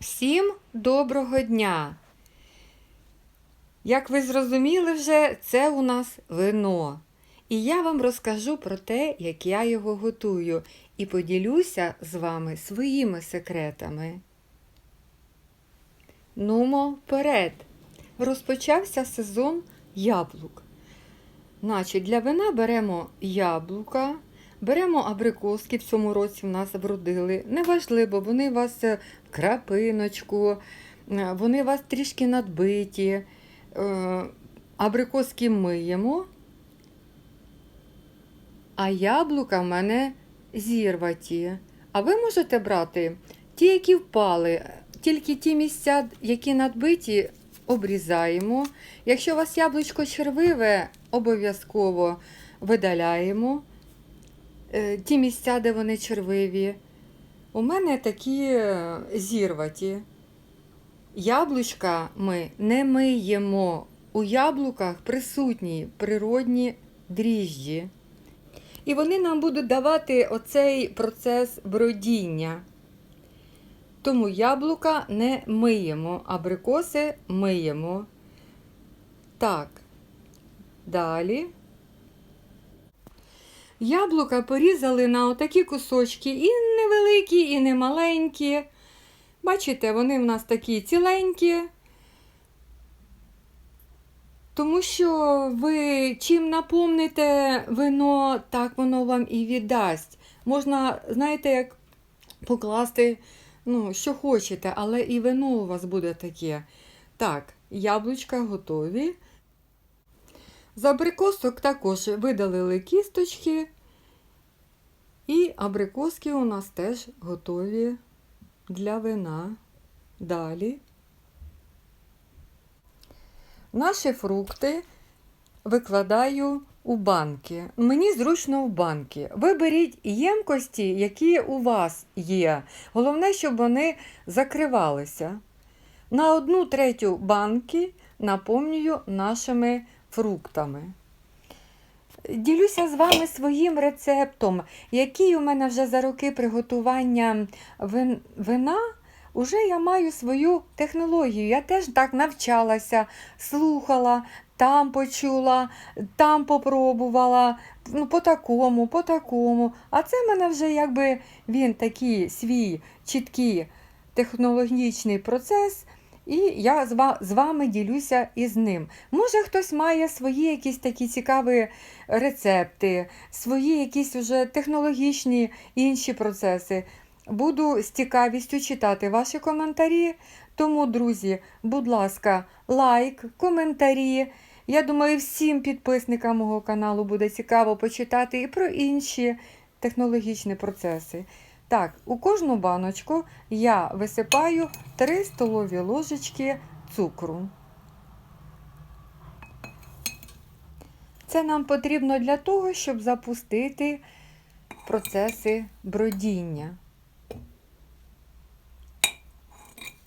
Всім доброго дня! Як ви зрозуміли вже, це у нас вино. І я вам розкажу про те, як я його готую, і поділюся з вами своїми секретами. Нумо вперед! Розпочався сезон яблук. Значить, для вина беремо яблука, беремо абрикоски, в цьому році в нас вродили. Неважливо, вони у вас е, в крапиночку, е, вони у вас трішки надбиті. Е, Абрикоски миємо, а яблука в мене зірваті. А ви можете брати ті, які впали, тільки ті місця, які надбиті, обрізаємо. Якщо у вас яблучко червиве, обов'язково видаляємо ті місця, де вони червиві. У мене такі е, зірваті. Яблучка ми не миємо. У яблуках присутні природні дріжджі. І вони нам будуть давати оцей процес бродіння. Тому яблука не миємо, абрикоси миємо. Так, далі. Яблука порізали на отакі кусочки, і невеликі, і не маленькі. Бачите, вони в нас такі ціленькі. Тому що ви чим наповните вино, так воно вам і віддасть. Можна, знаєте, як покласти, ну, що хочете, але і вино у вас буде таке. Так, яблучка готові. З абрикосок також видалили кісточки. І абрикоски у нас теж готові для вина. Далі. Наші фрукти викладаю у банки. Мені зручно в банки. Виберіть ємкості, які у вас є. Головне, щоб вони закривалися. На одну третю банки наповнюю нашими фруктами. Ділюся з вами своїм рецептом, який у мене вже за роки приготування вина. Уже я маю свою технологію. Я теж так навчалася, слухала, там почула, там попробувала, ну, по такому, по такому. А це в мене вже якби він такий свій чіткий технологічний процес, і я з вами ділюся із ним. Може, хтось має свої якісь такі цікаві рецепти, свої якісь уже технологічні інші процеси. Буду з цікавістю читати ваші коментарі. Тому, друзі, будь ласка, лайк, коментарі. Я думаю, всім підписникам мого каналу буде цікаво почитати і про інші технологічні процеси. Так, у кожну баночку я висипаю 3 столові ложечки цукру. Це нам потрібно для того, щоб запустити процеси бродіння.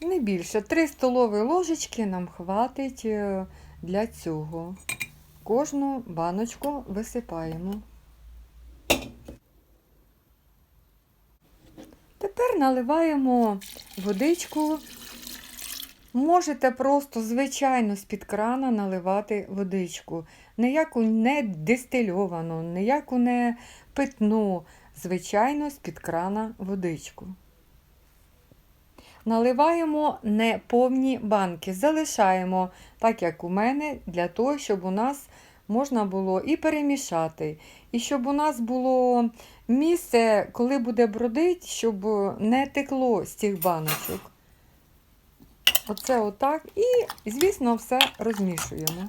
Не більше. 3 столові ложечки нам хватить е, для цього. Кожну баночку висипаємо. Тепер наливаємо водичку. Можете просто, звичайно, з-під крана наливати водичку. Ніяку не дистильовану, ніяку не питну. Звичайно, з-під крана водичку. Наливаємо не повні банки, залишаємо, так як у мене, для того, щоб у нас можна було і перемішати, і щоб у нас було місце, коли буде бродить, щоб не текло з цих баночок. Оце отак. І, звісно, все розмішуємо.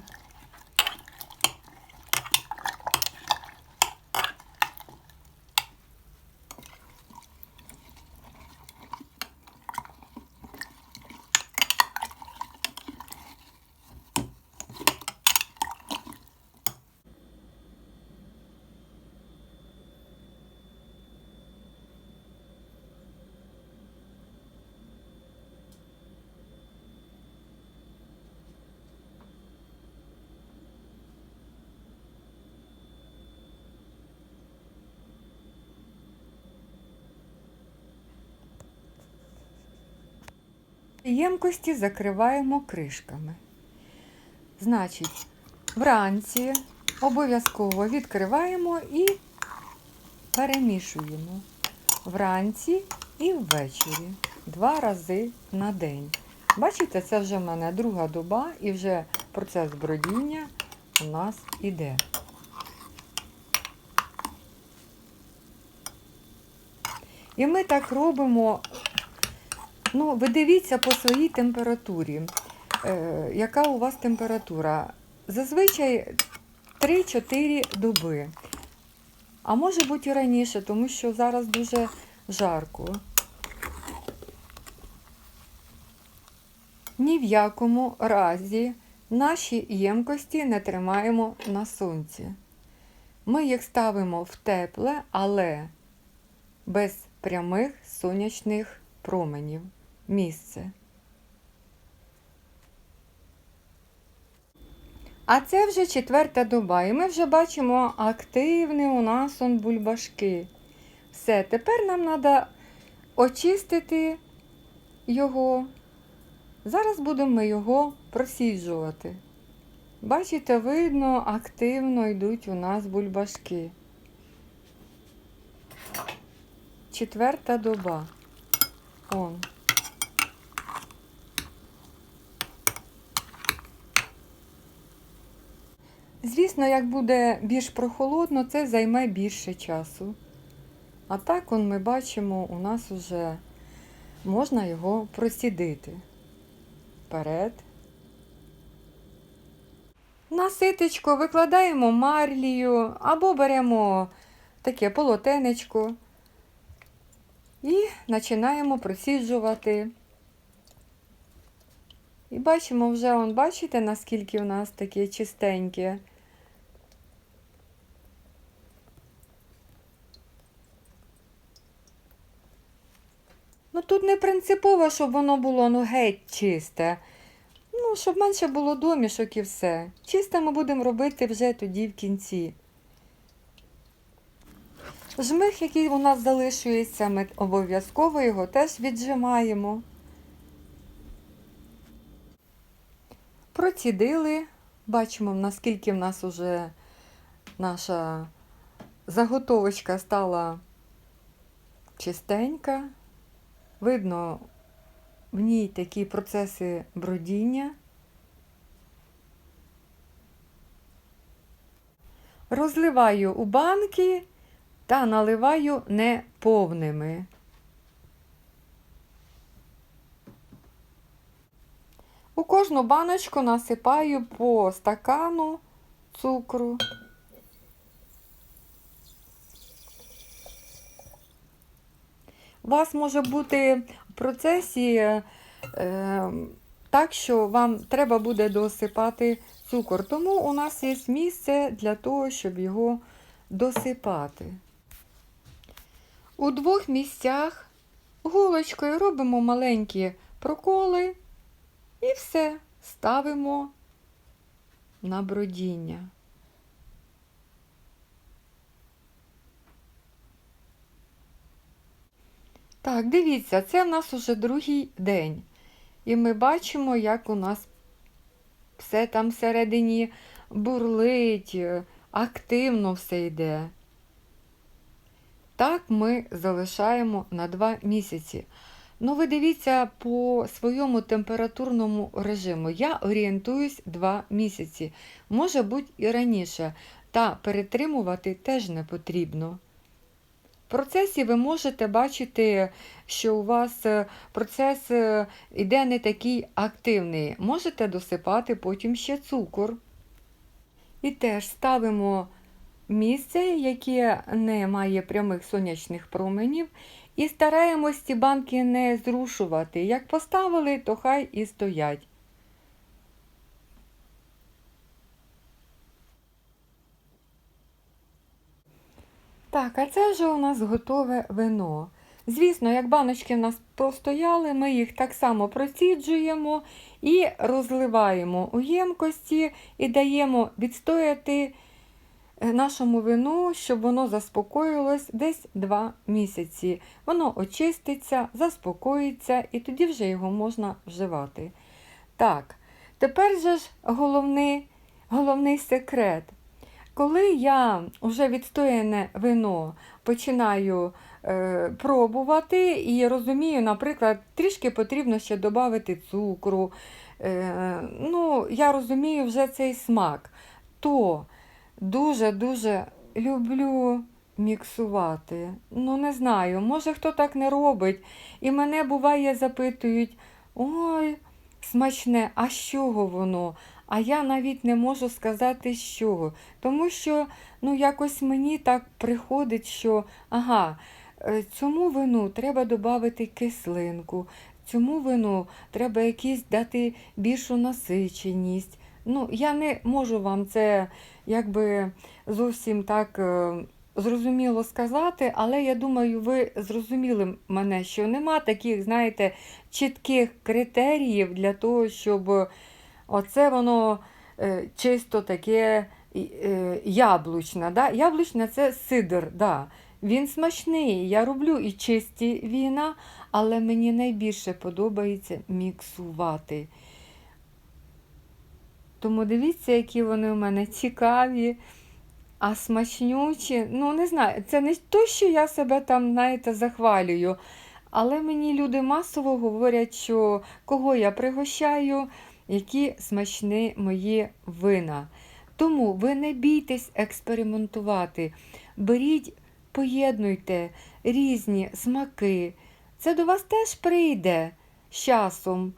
Ємкості закриваємо кришками. Значить, вранці обов'язково відкриваємо і перемішуємо. Вранці і ввечері. Два рази на день. Бачите, це вже в мене друга доба і вже процес бродіння у нас іде. І ми так робимо, ну, ви дивіться по своїй температурі, е, яка у вас температура. Зазвичай 3-4 доби. А може бути і раніше, тому що зараз дуже жарко. Ні в якому разі наші ємкості не тримаємо на сонці. Ми їх ставимо в тепле, але без прямих сонячних променів місце. А це вже четверта доба, і ми вже бачимо активні у нас он бульбашки. Все, тепер нам треба очистити його. Зараз будемо ми його просіджувати. Бачите, видно, активно йдуть у нас бульбашки. Четверта доба. Он. Звісно, як буде більш прохолодно, це займе більше часу. А так, он, ми бачимо, у нас вже можна його просідити. Вперед. На ситечко викладаємо марлію або беремо таке полотенечко і починаємо просіджувати. І бачимо вже, он, бачите, наскільки у нас таке чистеньке. Ну тут не принципово, щоб воно було ну геть чисте. Ну, щоб менше було домішок і все. Чисте ми будемо робити вже тоді в кінці. Жмих, який у нас залишується, ми обов'язково його теж віджимаємо. Процідили, бачимо, наскільки в нас уже наша заготовочка стала чистенька. Видно в ній такі процеси бродіння. Розливаю у банки та наливаю не повними. У кожну баночку насипаю по стакану цукру. У вас може бути в процесі е, так, що вам треба буде досипати цукор. Тому у нас є місце для того, щоб його досипати. У двох місцях голочкою робимо маленькі проколи і все ставимо на бродіння. Так, дивіться, це в нас уже другий день. І ми бачимо, як у нас все там всередині бурлить, активно все йде. Так ми залишаємо на 2 місяці. Ну, ви дивіться по своєму температурному режиму. Я орієнтуюсь 2 місяці. Може бути і раніше. Та перетримувати теж не потрібно. Процесі ви можете бачити, що у вас е, процес е, іде не такий активний. Можете досипати потім ще цукор. І теж ставимо місце, яке не має прямих сонячних променів, і стараємось ці банки не зрушувати. Як поставили, то хай і стоять. Так, а це вже у нас готове вино. Звісно, як баночки в нас постояли, ми їх так само проціджуємо і розливаємо у ємкості і даємо відстояти е, нашому вину, щоб воно заспокоїлось десь 2 місяці. Воно очиститься, заспокоїться і тоді вже його можна вживати. Так, тепер же ж головний, головний секрет. Коли я вже відстояне вино починаю е, пробувати і розумію, наприклад, трішки потрібно ще додати цукру, е, ну, я розумію вже цей смак, то дуже-дуже люблю міксувати. Ну, не знаю, може хто так не робить. І мене буває запитують: ой, смачне, а з чого воно? А я навіть не можу сказати, чого. Тому що ну, якось мені так приходить, що ага, е, цьому вину треба додати кислинку, цьому вину треба якісь дати більшу насиченість. Ну, я не можу вам це якби зовсім так е, зрозуміло сказати, але я думаю, ви зрозуміли мене, що нема таких, знаєте, чітких критеріїв для того, щоб оце воно е, чисто таке е, яблучне. Да? Яблучне це сидр. Да. Він смачний. Я роблю і чисті віна, але мені найбільше подобається міксувати. Тому дивіться, які вони у мене цікаві, а смачнючі. Ну, не знаю, це не то, що я себе там, знаєте, захвалюю. Але мені люди масово говорять, що кого я пригощаю, які смачні мої вина. Тому ви не бійтесь експериментувати. Беріть, поєднуйте різні смаки. Це до вас теж прийде з часом.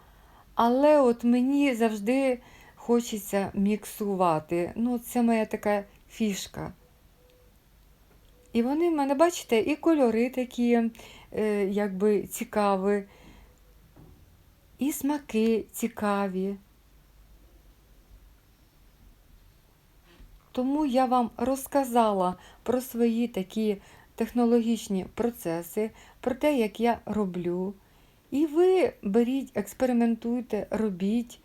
Але от мені завжди хочеться міксувати. Ну, це моя така фішка. І вони в мене, бачите, і кольори такі, е, якби цікаві, і смаки цікаві. Тому я вам розказала про свої такі технологічні процеси, про те, як я роблю. І ви беріть, експериментуйте, робіть.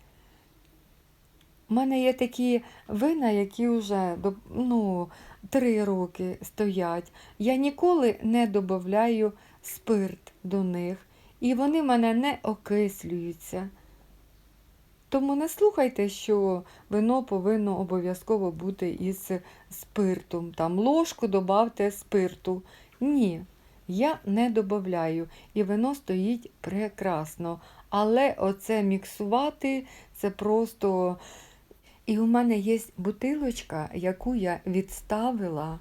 У мене є такі вина, які вже ну, три роки стоять. Я ніколи не додаю спирт до них, і вони в мене не окислюються. Тому не слухайте, що вино повинно обов'язково бути із спиртом. Там ложку додавте спирту. Ні, я не додаю. І вино стоїть прекрасно. Але оце міксувати це просто. І у мене є бутилочка, яку я відставила.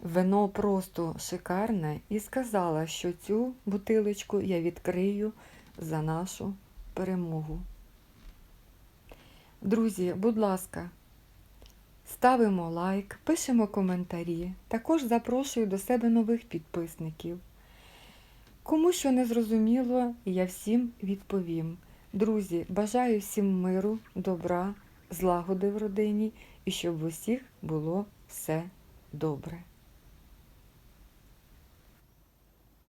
Вино просто шикарне, і сказала, що цю бутилочку я відкрию за нашу перемогу. Друзі, будь ласка, ставимо лайк, пишемо коментарі. Також запрошую до себе нових підписників. Кому що не зрозуміло, я всім відповім. Друзі, бажаю всім миру, добра, злагоди в родині і щоб в усіх було все добре.